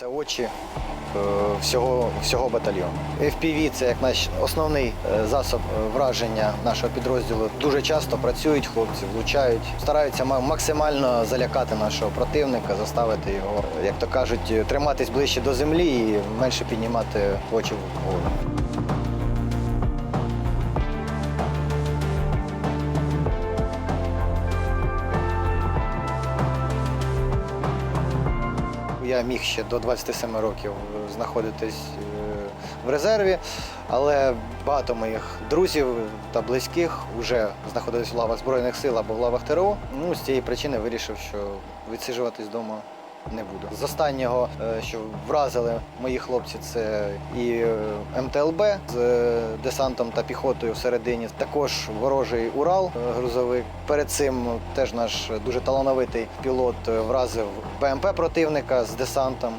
Це очі е, всього, всього батальйону. FPV – це як наш основний е, засоб е, враження нашого підрозділу. Дуже часто працюють хлопці, влучають, стараються максимально залякати нашого противника, заставити його, як то кажуть, триматись ближче до землі і менше піднімати очі вгору. Я міг ще до 27 років знаходитись е, в резерві, але багато моїх друзів та близьких вже знаходились в лавах Збройних сил або в лавах ТРО. Ну, з цієї причини вирішив, що відсиджуватись вдома не буду. З останнього, е, що вразили мої хлопці, це і е, МТЛБ з е, десантом та піхотою всередині. Також ворожий Урал грузовик. Перед цим теж наш дуже талановитий пілот вразив БМП противника з десантом.